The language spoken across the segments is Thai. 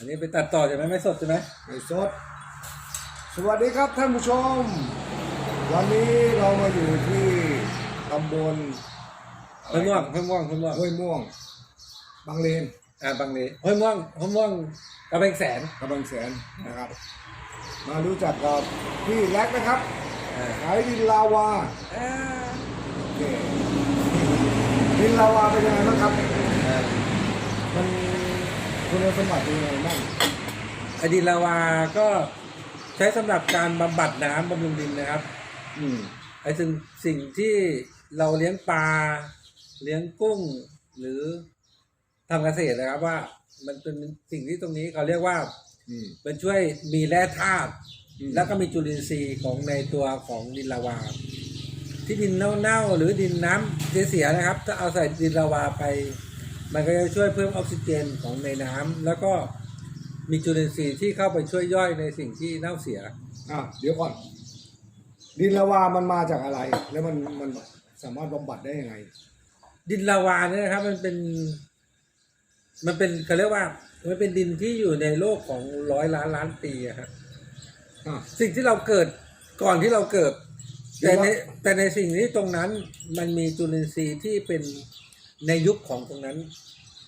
อันนี้ไปตัดต่อใช่ไหมไม่สดใช่ไหมไอสด สวัสดีครับท่านผู้ชม วันนี้เรามาอยู่ที่ตำบลเพิ่มม่วงเพิ่มม่วงเพิ่มม่วงห้วยม่วง บางเลนอ่าบางเลเพิ่มม่วงเพิ่มม่วงกระเบงแสนกำลังแสนนะครับ มารู้จักกับพี่แล็กนะครับอ่าขายดินลาวาอ่าโอเคดินลาวาเป็นยังไงบ้างครับ อ่ามัน คุณสมบัติเป็นยังไงบ้างไอดินลาวาก็ใช้สำหรับการบำบัดน้ำบำรุงดินนะครับ อืม ไอ้สิ่งสิ่งที่เราเลี้ยงปลาเลี้ยงกุ้ง หรือทำเกษตรนะครับว่า มันเป็นสิ่งที่ตรงนี้เขาเรียกว่าอืมเป็นช่วยมีแร่ธาตุอืม แล้วก็มีจุลินทรีย์ของในตัวของดินลาวา ที่ดินเน่าๆหรือดินน้ำเสียๆนะครับ ถ้าเอาใส่ดินลาวาไป มันก็จะช่วยเพิ่มออกซิเจนของในน้ำแล้วก็มีจุลินทรีย์ที่เข้าไปช่วยย่อยในสิ่งที่เน่าเสีย อะเดี๋ยวก่อน ดินลาวามันมาจากอะไร แล้วมันมันสามารถบำบัดได้ยังไง ดินลาวาเนี่ยนะครับ มันเป็น มันเป็นเขาเรียกว่า มันเป็นดินที่อยู่ในโลกของร้อยล้านล้านปีอะครับอะ สิ่งที่เราเกิดก่อนที่เราเกิด แต่ในคิดว่าแต่ในสิ่งที่ตรงนั้นมันมีจุลินทรีย์ที่เป็น ในยุคของตรงนั้น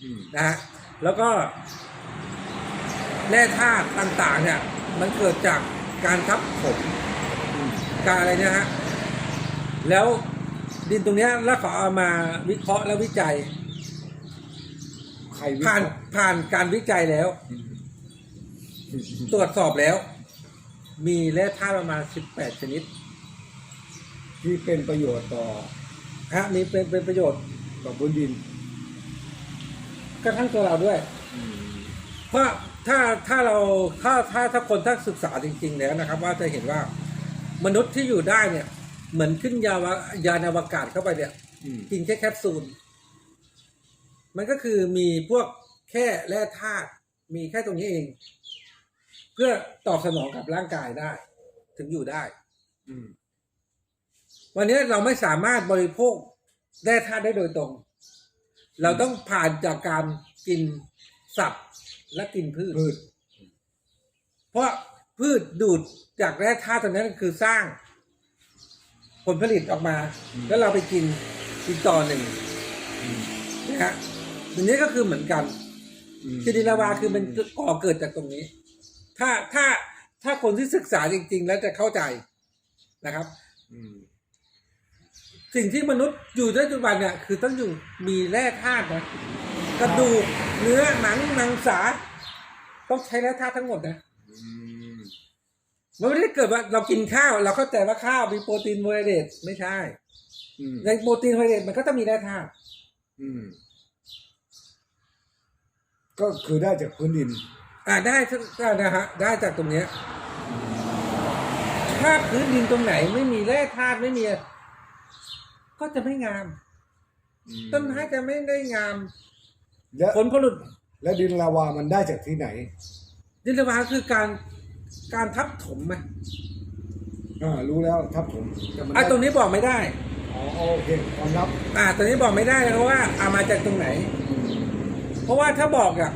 อืมนะฮะแล้วก็แร่ธาตุต่างๆ เนี่ย มันเกิดจากการทับถมอืมการอะไรเนะฮะแล้วดินตรงเนี้ยแล้วเขาเอามาวิเคราะห์และวิจัย ใครวิเคผ่านราะห์ผ่านการวิจัยแล้วอืมตรวจสอบแล้ว มีแร่ธาตุประมาณ 18 ชนิดที่เป็นประโยชน์ต่อ ฮะมีเป็นเป็นประโยชน์ ต่อพื้นดิน กระทั่งตัวเราด้วยอืมเพราะถ้าถ้าเราถ้าถ้าถ้าคนถ้าศึกษาจริง ๆ แล้วนะครับ ว่าจะเห็นว่ามนุษย์ที่อยู่ได้เนี่ย เหมือนขึ้นยาวะยานอวกาศเข้าไปเนี่ยอืมกินแค่แคปซูล มันก็คือมีพวกแค่แร่ธาตุมีแค่ตรงนี้เอง เพื่อตอบสนองกับร่างกายได้ ถึงอยู่ได้อืมวันนี้เราไม่สามารถบริโภค แร่ธาตุได้โดยตรง เราต้องผ่านจากการกินสัตว์และกินพืช พืช เพราะพืชดูดจากแร่ธาตุตรงนั้นคือสร้าง ผลผลิตออกมาแล้วเราไปกินกินต่อหนึ่งอืมนะฮะอันนี้ก็คือเหมือนกันอืมคือดินลาวาคือมันก่อเกิดจากตรงนี้ ถ้าถ้าถ้าคนที่ศึกษาจริง ๆ แล้วจะเข้าใจนะครับ อืม สิ่งที่มนุษย์อยู่ในปัจจุบันเนี่ยคือต้องอยู่มีแร่ธาตุนะกระดูกเนื้อหนังมังสา ต้องใช้แร่ธาตุทั้งหมดนะอืมมันไม่ได้เกิดว่าเรากินข้าว เราเข้าใจว่าข้าวมีโปรตีนโมไฮเดรตไม่ใช่อืมในโปรตีนโมไฮเดรตมันก็ต้องมีแร่ธาตุอืมก็คือได้จากพื้นดิน อ่าได้ก็นะฮะได้จากตรงเนี้ยถ้าพื้นดินตรงไหนไม่มีแร่ธาตุไม่มี ก็จะไม่งามอืมต้นไม้จะไม่ได้งามและผลผลิตและดินลาวามันได้จากที่ไหน ดินระบาคือการการทับถมไหมอ่ารู้แล้วทับผมแต่มันอะได้ตรงนี้บอกไม่ได้ อ๋อโอเคความลับอ่าตรงนี้บอกไม่ได้เพราะว่าเอามาจากตรงไหน เพราะว่าถ้าบอกอะ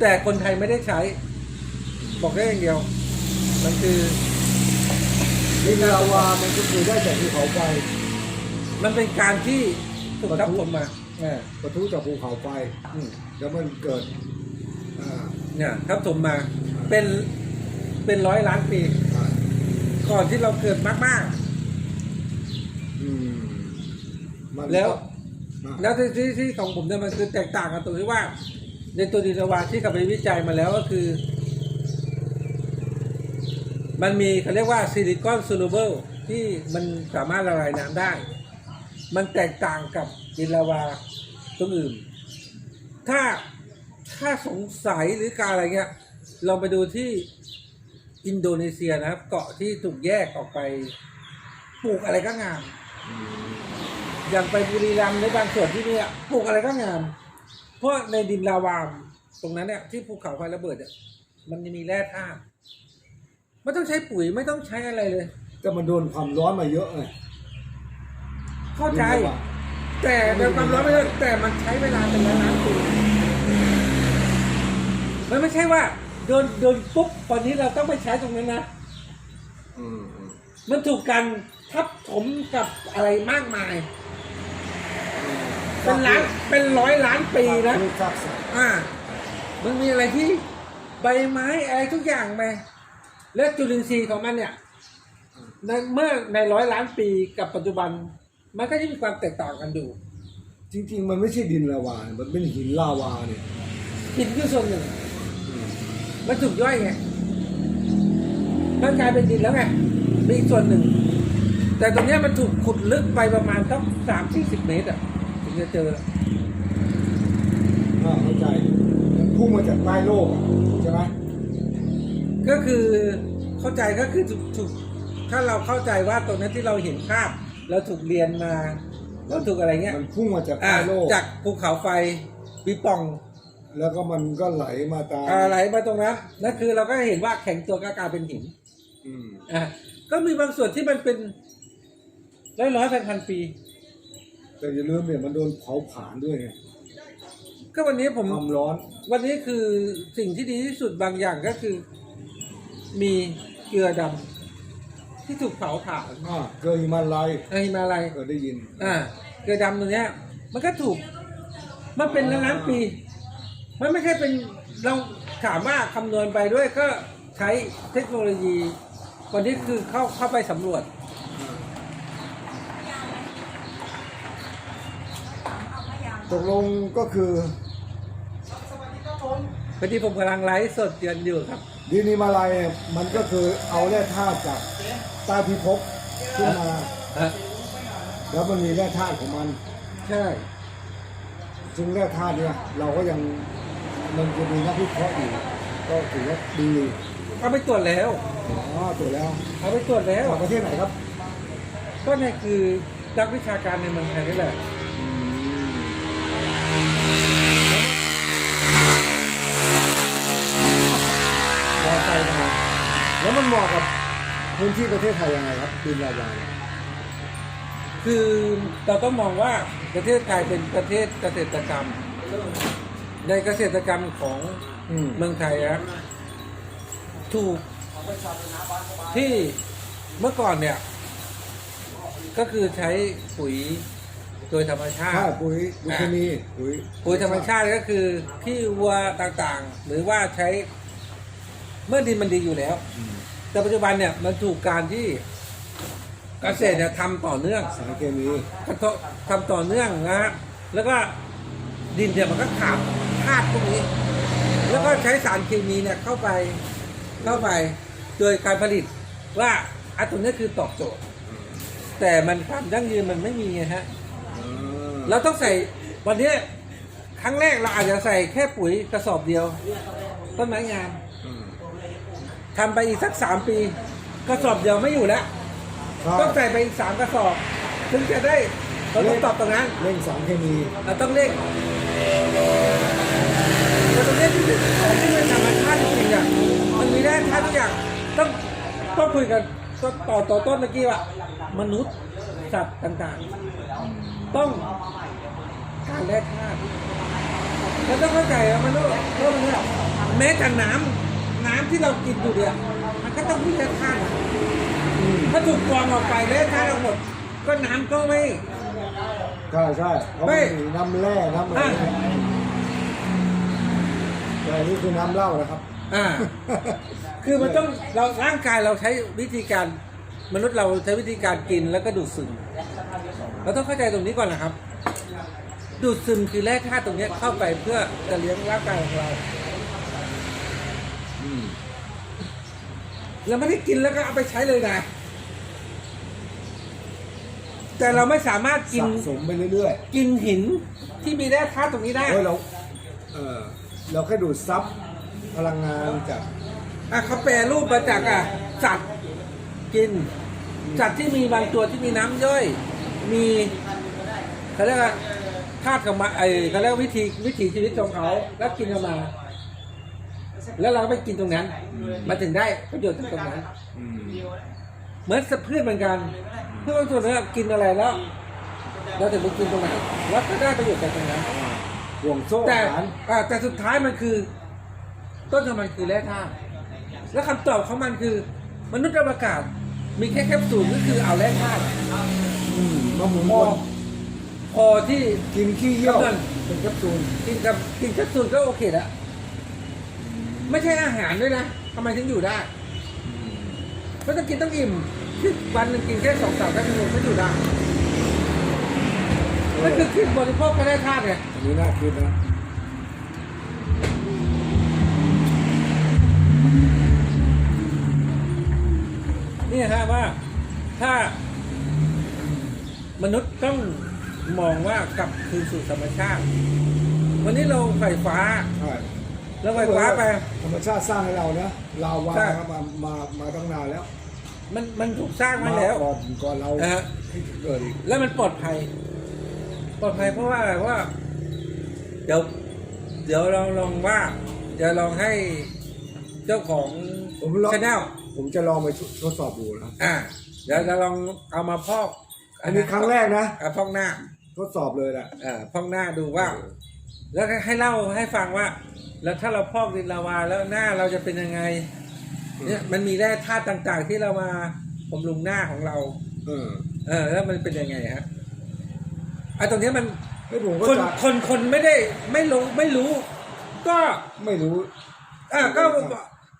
แต่คนไทยไม่ได้ใช้ บอกได้อย่างเดียว มันคือ ดินลาวามันก็คือได้จากภูเขาไฟ มันเป็นการที่ถูกทับถมมาอ่าปะทุจากภูเขาไฟอืมแล้วมันเกิดอ่าเนี่ยทับถมมาเป็นเป็นร้อยล้านปี อ่าก่อนที่เราเกิดมาก อืมมันๆแล้ว อ่าแล้วที่ที่ที่ของผมเนี่ยมันคือแตกต่างกันตรงที่ว่า ในตัวดินระวาที่กับไปวิจัยมาแล้วก็คือ มันมีเขาเรียกว่าซิลิคอนซูลูเบิลที่มันสามารถละลายน้ำได้ มันแตกต่างกับดินลาวาตัวอื่น ถ้าถ้าสงสัยหรือการอะไรเงี้ยลองไปดูที่อินโดนีเซียนะครับ เกาะที่ถูกแยกออกไปปลูกอะไรก็งาม อย่างไปบุรีรัมย์ในบางส่วนที่นี่ปลูกอะไรก็งาม เพราะในดินลาวามตรงนั้นเนี่ยที่ภูเขาไฟระเบิดเนี่ยมันจะมีแร่ธาตุไม่ต้องใช้ปุ๋ยไม่ต้องใช้อะไรเลย ก็มันโดนความร้อนมาเยอะไง เข้าใจดินลาวาแต่ในความร้อนไม่ได้แต่มันใช้เวลาเป็นล้านล้านปีมันไม่ใช่ว่าโดนโดนปุ๊บตอนนี้เราต้องไปใช้ตรงนั้นนะอืมอืมมันถูกกันทับถมกับอะไรมากมาย เป็นล้านเป็นร้อยล้านปีนะคือซากศพอ่า มันมีอะไรที่ใบไม้อะไรทุกอย่างไปและจุลินทรีย์ของมันเนี่ยในเมื่อในร้อยล้านปีกับปัจจุบัน มันก็จะมีความแตกต่างกันอยู่จริง ๆ มันไม่ใช่ดินลาวาเนี่ยมันเป็นหินลาวาเนี่ยหินคือส่วนหนึ่ง มันถูกย่อยไงมันกลายเป็นดินแล้วไงมีอีกส่วนหนึ่ง แต่ตรงเนี้ยมันถูกขุดลึกไปประมาณสักสามสี่สิบเมตรอะถึงจะเจอ อ่าเข้าใจมันพุ่งมาจากใต้โลกอะใช่ไหมก็คือเข้าใจก็คือถูกถูกถ้าเราเข้าใจว่าตรงนั้นที่เราเห็นภาพ เราถูกเรียนมาเราถูกอะไรเงี้ยมันพุ่งมาจากอ่าใต้โลก จากภูเขาไฟปีป่องแล้วก็มันก็ไหลมาตามอะไรมาตรงนั้นนั่นคือเราก็เห็นว่าแข็งตัวก็กลายเป็นหินอืมอะก็มีบางส่วนที่มันเป็นร้อยร้อยพันพันปี แต่อย่าลืมเนี่ยมันโดนเผาผลาญด้วยไงก็วันนี้ผม ความร้อน วันนี้คือสิ่งที่ดีที่สุดบางอย่างก็คือ มีเกลือดำ ที่ถูกเผาผ่านอ่าเกลือหิมาลัยในฮิมาลัยเคยได้ยินอ่าเกลือดำตัวเนี้ย มันก็ถูก มันเป็นล้านล้านปี มันไม่ใช่เป็นเราถามว่าคำนวณไปด้วยก็ใช้เทคโนโลยีวันนี้คือเข้าเข้าไปสำรวจตกลงก็คือพอดีผมกำลังไลฟ์สดเดือนอยู่ครับดินหิมาลัยเนี่ยมันก็คือเอาแร่ธาตุจาก ใต้พิภพขึ้นมา ฮะแล้วมันมีแร่ธาตุของมัน ใช่ ซึ่งแร่ธาตุเนี่ย เราก็ยังมันจะมีนักวิเคราะห์อยู่ก็ถือว่าดีเอาไปตรวจแล้วอ๋อตัวแล้วเอาไปตรวจแล้ว จากประเทศไหนครับก็เนี่ยคือนักวิชาการในเมืองไทยนี่แหละมอไซค์มาแล้วมันเหมาะกับ พื้นที่ประเทศไทยยังไงครับดินลาวาเนี่ยคือเราต้องมองว่าประเทศไทยเป็นประเทศเกษตรกรรม ในเกษตรกรรมของอืมเมืองไทยครับถูกที่เมื่อก่อนเนี่ย ก็คือใช้ปุ๋ยโดยธรรมชาถ้าติ ปุ๋ยปุ๋ยเคมีปุ๋ยปุ๋ยธรรมชาติก็คือขี้วัวต่างๆ หรือว่าใช้เมื่อดินมันดีอยู่แล้ว อืม แต่ปัจจุบันเนี่ยมันถูกการที่เกษตรเนี่ยทำต่อเนื่องสารเคมีทำต่อเนื่องนะฮะแล้วก็ดินเนี่ยมันก็ขาดธาตุพวกนี้ แล้วก็ใช้สารเคมีเนี่ยเข้าไปเข้าไปโดยการผลิตว่าอันตรงนี้คือตอบโจทย์ แต่มันความยั่งยืนมันไม่มีไงฮะอ่าเราต้องใส่วันนี้ครั้งแรกเราอาจจะใส่แค่ปุ๋ยกระสอบเดียว ต้นไม้งามอืม ทำไปอีกสักสามปี กระสอบเดียวไม่อยู่แล้ว ต้องใส่ไปอีกสามกระสอบ ถึงจะได้เราต้องตอบตรงนั้นเร่งสารเคมีเราต้องเร่งแต่ตรงนี้ที่เป็นของที่เป็นธรรมชาติจริงๆอะมันมีแร่ธาตุทุกอย่างต้องต้องคุยกันก็ต่อต่อต้นเมื่อกี้ว่ามนุษย์สัตว์ต่างๆ ต้องการแร่ธาตุแล้วต้องเข้าใจว่ามนุษย์โลกนี้แม้แต่น้ำ น้ำที่เรากินอยู่เนี่ยมันก็ต้องมีแร่ธาตุอืมถ้าถูกกรองออกไปแร่ธาตุทั้งหมดก็น้ำก็ไม่ ใช่ใช่เพราะไม่มันมีน้ำแร่น้ำอะไรอะ แต่อันนี่คือน้ำเหล้านะครับ อ่า คือมันต้องเราร่างกายเราใช้วิธีการมนุษย์เราใช้วิธีการกินแล้วก็ดูดซึมเราต้องเข้าใจตรงนี้ก่อนนะครับ ดูดซึมคือแร่ธาตุตรงเนี้ยเข้าไปเพื่อจะเลี้ยงร่างกายของเรา อืม เราไม่ได้กินแล้วก็เอาไปใช้เลยนะ แต่เราไม่สามารถกินสะสมไปเรื่อยกินหินที่มีแร่ธาตุตรงนี้ๆได้เฮ้ยเราเออเราแค่ดูดซับพลังงานจากอะเขาแปรรูปมาจากอะสัตว์กินสัตว์ที่มีบางตัวที่มีน้ำย่อย มีเขาเรียกว่าธาตุของมาไอเขาเรียกว่าวิธีวิถีชีวิตของเขาแล้วกินออกมา แล้วเราก็ไปกินตรงนั้น มาถึงได้ประโยชน์จากตรงนั้น อืมเหมือนสัตว์พืชเหมือนกันพืชบางตัวเนี่ยกินอะไรแล้ว เราถึงไปกินตรงนั้นแล้วก็ได้ประโยชน์จากตรงนั้น ห่วงโซ่แต่อาหารอ่าแต่สุดท้ายมันคือ ต้นของมันคือแร่ธาตุและคำตอบของมันคือ มนุษย์อวกาศ มีแค่แคปซูลก็คือเอาแร่ธาตุอืมมาหมุนพวอนพอที่กินขี้เยี่ยวกำลังเป็นแคปซูลกินกับกินแคปซูลก็โอเคแล้ว ไม่ใช่อาหารด้วยนะทำไมถึงอยู่ได้ไม่ต้องกินต้องอิ่มคือวันหนึ่งกินแค่สองสามแคปซูลก็อยู่ได้นั่นคือกินบริโภคแค่แร่ธาตุไงอันนี้น่าคิดนะนี่ฮะว่าถ้ามนุษย์ต้องมองว่ากลับคืนสู่ธรรมชาติ วันนี้เราไฟฟ้า ใช่เราไฟฟ้าไป ธรรมชาติสร้างให้เรานะเราวาใช่ ครับมามามาตั้งนานแล้วมันมันถูกสร้างมาแล้ว ก่อนก่อนเรานะฮะ ที่จะเกิดอีกแล้วมันปลอดภัย ปลอดภัยเพราะว่าอะไรว่า เดี๋ยว เดี๋ยวเราลองว่าเดี๋ยวลองให้เจ้าของผมลองชแนลผมจะลองไปทดสอบดูนะอ่าเดี๋ยวจะลองเอามาพอกอันนี้ครั้งแรกนะอ่าพอกหน้าทดสอบเลยแหละ อ่าพอกหน้าดูว่า แล้วให้เล่าให้ฟังว่า แล้วถ้าเราพอกดินลาวาแล้วหน้าเราจะเป็นยังไง เนี่ยมันมีแร่ธาตุต่างๆ ที่เรามาบำรุงหน้าของเรา เออ เออ แล้วมันเป็นยังไงฮะไอ้ตรงเนี้ยมันไอ้ผมก็คนจะคนคนไม่ได้ไม่รู้ไม่รู้ ก็ ไม่รู้ อ่าก็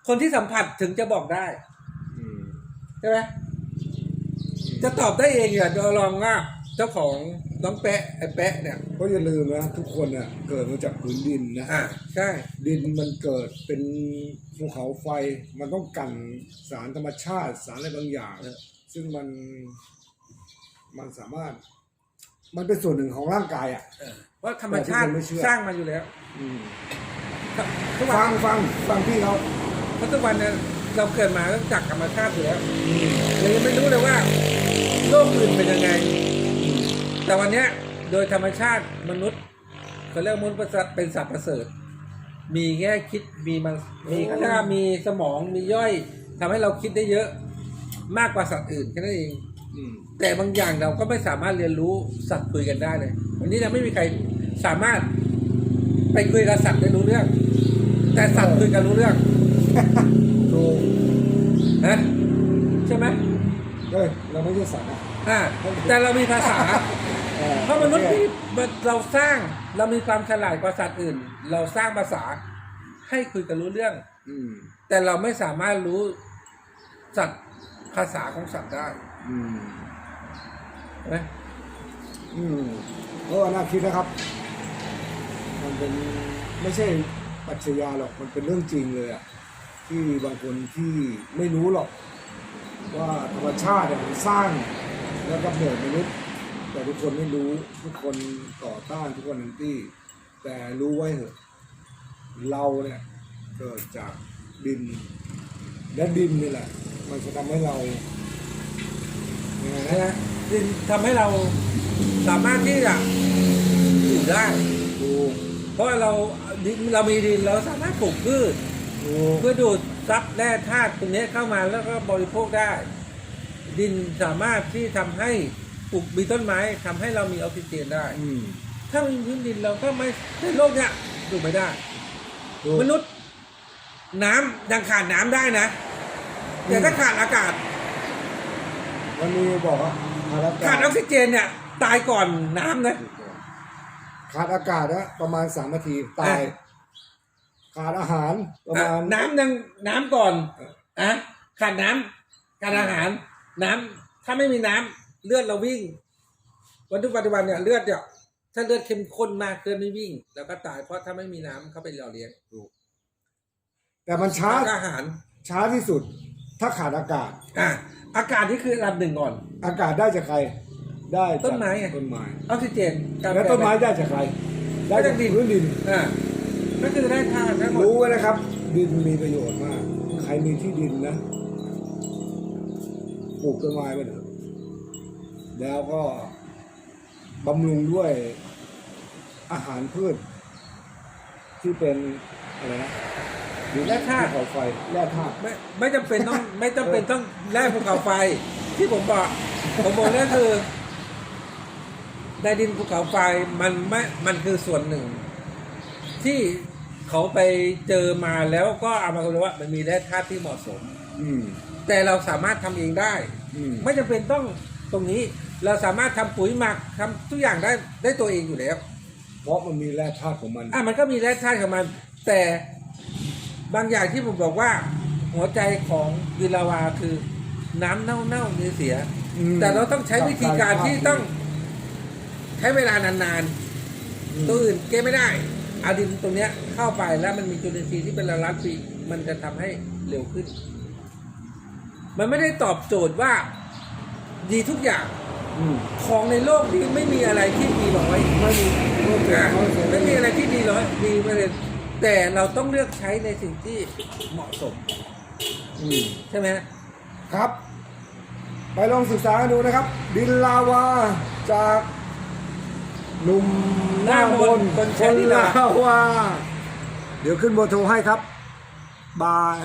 คนที่สัมผัสถึงจะบอกได้อืมใช่ไหมจะตอบได้เองอย่าเราลองว่าเจ้าของ น้องแปะไอ้แปะเนี่ยเพราะอย่าลืมนะทุกคนเนี่ยเกิดมาจากพื้นดินนะอ่าใช่ดินมันเกิดเป็นภูเขาไฟ มันต้องกันสารธรรมชาติสารอะไรบางอย่างซึ่งมันมันสามารถ มันเป็นส่วนหนึ่งของร่างกายอะเออว่าธรรมชาติแต่ทุกคนไม่เชื่อสร้างมาอยู่แล้วอืมทุกวัฟันงฟังฟังพี่เขาเพราะทุกวันเนี่ยเราเกิดมาต้องจากธรรมชาติอยู่แล้วเรายังไม่รู้เลยว่าโลกอื่นเป็นยังไง แต่วันเนี้ยโดยธรรมชาติมนุษย์เขาเรียกมนุษย์เป็นสัตว์ประเสริฐ มีแง่คิดมีมันมีเขาเรียกว่ามีสมองมีย่อยทำให้เราคิดได้เยอะมากกว่าสัตว์อื่นแค่นั้นเองอืมแต่บางอย่างเราก็ไม่สามารถเรียนรู้สัตว์คุยกันได้เลย วันนี้ยังไม่มีใครสามารถไปคุยกับสัตว์ได้รู้เรื่อง แต่สัตว์คุยกันรู้เรื่องถูกนะใช่ไหมเฮ้ยเราไม่ใช่สัตว์นะอ่าแต่เรามีภาษา ออเพราะมนุษย์ที่เราสร้างเรามีความฉลาดกว่าสัตว์อื่น เราสร้างภาษาให้คุยกันรู้เรื่อง อืมแต่เราไม่สามารถรู้สัตว์ภาษาของสัตว์ได้อืมใช่ไหมอืมก็น่าคิดนะครับ มันเป็นไม่ใช่ปรัชญาหรอกมันเป็นเรื่องจริงเลยอะที่บางคนที่ไม่รู้หรอก ว่าธรรมชาติเนี่ยมันสร้างแล้วกับเนิดมนุษย์ แต่ทุกคนไม่รู้ทุกคนต่อต้านทุกคนแอนตี้ แต่รู้ไว้เถอะ เราเนี่ยเกิดจากดิน และดินนี่แหละ มันจะทำให้เรายังไงนะฮะดินทำให้เราสามารถที่จะอยู่ได้ ดูเพราะเราดินเรามีดินเราสามารถปลูกพืชดูเพื่อดูดซับแร่ธาตุตรงนี้เข้ามาแล้วก็บริโภคได้ ดินสามารถที่ทำให้ ปลูกมีต้นไม้ทำให้เรามีออกซิเจนได้ อืมถ้าไม่มีพื้นดินเราก็ไม่ในโลกเนี้ยอยู่ไม่ได้ดูมนุษย์ น้ำยังขาดน้ำได้นะ แต่ถ้าขาดอากาศมันมีบอกว่าขาดอาขากาดศออกซิเจนเนี่ย ตายก่อนน้ำนะ ขาดอากาศนะประมาณสามนาทีตายขาดอาหารประมาณ อะน้ำยังน้ำก่อนอะขาดน้ำขาดอาหาร น้ำถ้าไม่มีน้ำ เลือดเราวิ่ง วันทุกปัจจุบันเนี่ยเลือดเนี่ยถ้าเลือดเข้มข้นมากเลือดไม่วิ่ง แล้วก็ตายเพราะถ้าไม่มีน้ำเข้าไปหล่อเลี้ยงแต่มันช้าแล้วก็อาหาร ช้าที่สุด ถ้าขาดอากาศอะอากาศนี่คืออันดับหนึ่งก่อน อากาศได้จากใคร ได้จากต้นไม้ไงต้นไม้ออกซิเจนการแล้วต้นไม้ได้จากใคร ได้จากพื้นดินอ่าก็คือได้ธาตุทั้งหมดรู้ไว้นะครับ ดินมีประโยชน์มาก ใครมีที่ดินนะปลูกต้นไม้ไปเถอะ แล้วก็บำรุงด้วยอาหารพืช ที่เป็นอะไรนะหรือแร่ธาตุภูเขาไฟแร่ธาตุไม่ไม่จำเป็นต้อง ไม่จำเป็นต้องแร่ภูเขาไฟ ที่ผมบอกผมบอกนั่นคือในดินภูเขาไฟมันไม่มันคือส่วนหนึ่ง ที่เขาไปเจอมาแล้วก็เอามาคำนวณว่า มันมีแร่ธาตุที่เหมาะสม อืมแต่เราสามารถทำเองได้อืมไม่จำเป็นต้องตรงนี้ เราสามารถทำปุ๋ยหมักทำทุกอย่างได้ได้ตัวเองอยู่แล้ว เพราะมันมีแร่ธาตุของมัน อะมันก็มีแร่ธาตุของมัน แต่บางอย่างที่ผมบอกว่า หัวใจของวิลาวาคือน้ำเน่าๆเนื้อเสีย อืมแต่เราต้องใช้วิธีการที่ต้องใช้เวลานานอืม ๆตัวอื่นเก็บไม่ได้เอาดินตรงเนี้ยเข้าไปแล้วมันมีจุลินทรีย์ที่เป็นละลายปีมันจะทำให้เร็วขึ้น มันไม่ได้ตอบโจทย์ว่า ดีทุกอย่างอืม ของในโลกนี้ไม่มีอะไรที่ดีร้อยไม่มีไม่มีอะร้อยเปอร์เซ็นต์ไม่มีอะไรที่ดีร้อยดีไปเลยแต่เราต้องเลือกใช้ในสิ่งที่เหมาะสมอืมใช่ไหมครับ ไปลองศึกษาดูนะครับ ดินลาวาจากหนุ่มหน้ามนต์คนใช้ดินลาวาลาวาเดี๋ยวขึ้นเบอร์โทรให้ครับ บาย